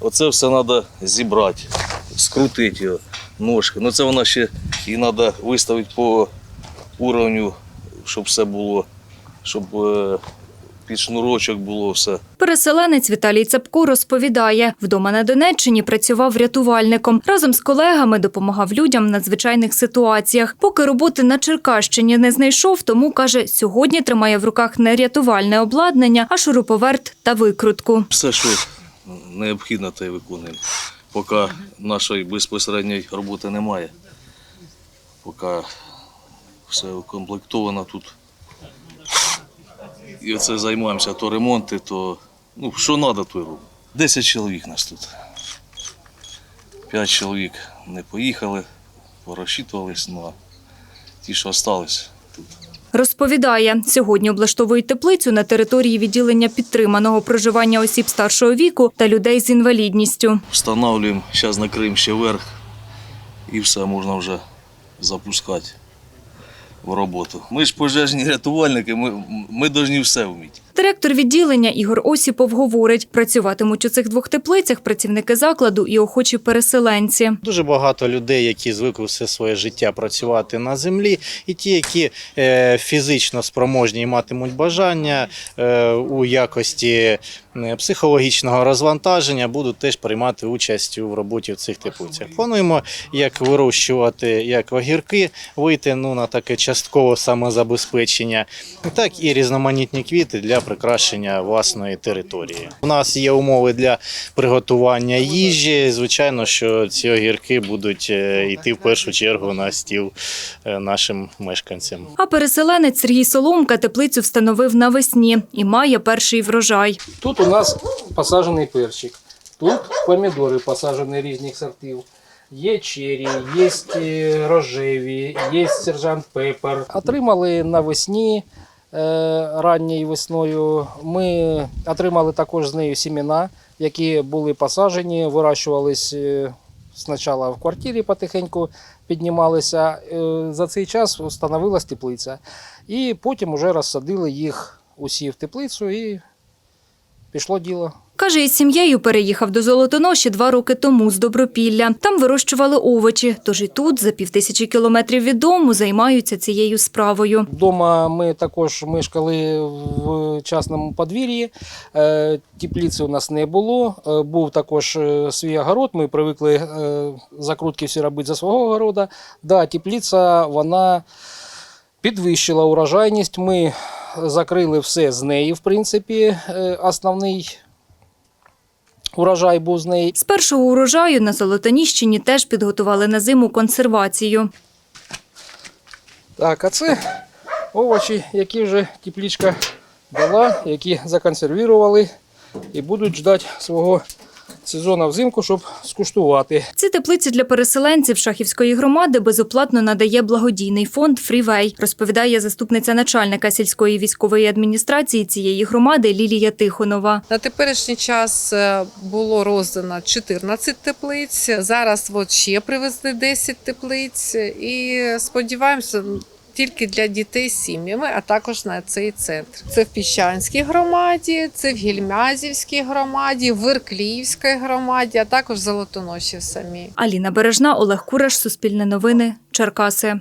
Оце все треба зібрати, скрутити його, ножки. Ну це вона ще і треба виставити по уровню, щоб все було, щоб е, під шнурочок було все. Переселенець Віталій Цепко розповідає, вдома на Донеччині працював рятувальником. Разом з колегами допомагав людям в надзвичайних ситуаціях. Поки роботи на Черкащині не знайшов, тому каже, сьогодні тримає в руках не рятувальне обладнання, а шуруповерт та викрутку. Все, що необхідно, те й виконуємо. Поки нашої безпосередньої роботи немає. Поки все укомплектовано тут. І оце займаємося то ремонти, то ну, що треба, то й робимо. Десять чоловік нас тут. П'ять чоловік не поїхали, порозчитувались, ну а ті, що залишились тут. Розповідає, сьогодні облаштовують теплицю на території відділення підтриманого проживання осіб старшого віку та людей з інвалідністю. Встановлюємо, зараз накриємо ще верх і все можна вже запускати в роботу. Ми ж пожежні рятувальники, ми, ми повинні все вміти. Директор відділення Ігор Осіпов говорить, працюватимуть у цих двох теплицях працівники закладу і охочі переселенці. Дуже багато людей, які звикли все своє життя працювати на землі, і ті, які е, фізично спроможні і матимуть бажання е, у якості е, психологічного розвантаження, будуть теж приймати участь у роботі в цих теплицях. Плануємо як вирощувати як огірки, вийти ну, на таке часткове самозабезпечення, так і різноманітні квіти для прикрашення власної території. У нас є умови для приготування їжі. Звичайно, що ці огірки будуть е, йти в першу чергу на стіл е, нашим мешканцям. А переселенець Сергій Соломка теплицю встановив навесні і має перший врожай. Тут у нас посаджений перчик, тут помідори посаджені різних сортів. Є чері, є е, рожеві, є сержант пепер. Отримали навесні е, ранньою весною. Ми отримали також з нею сімена, які були посаджені, вирощувались е, спочатку в квартирі потихеньку піднімалися. За цей час встановилась теплиця. І потім вже розсадили їх усі в теплицю і пішло діло. Каже, із сім'єю переїхав до Золотоноші два роки тому з Добропілля. Там вирощували овочі, тож і тут, за півтисячі кілометрів від дому, займаються цією справою. Вдома ми також мешкали в частному подвір'ї. Е, Теплиці у нас не було. Е, Був також е, свій огород. Ми привикли закрутки всі робити за свого огорода. Да, теплиця вона підвищила урожайність. Ми закрили все з неї, в принципі, основний урожай був з неї. З першого урожаю на Золотоніщині теж підготували на зиму консервацію. Так, а це овочі, які вже теплічка дала, які законсервували і будуть ждати свого сезону взимку, щоб скуштувати. Ці теплиці для переселенців Шахівської громади безоплатно надає благодійний фонд Фрівей, розповідає заступниця начальника сільської військової адміністрації цієї громади Лілія Тихонова. На теперішній час е, було роздано 14 теплиць. Зараз от ще привезли 10 теплиць. І сподіваємося, тільки для дітей з сім'ями, а також на цей центр. Це в Піщанській громаді, це в Гільмязівській громаді, в Іркліївській громаді, а також в Золотоноші самі. Аліна Бережна, Олег Кураш, Суспільне новини, Черкаси.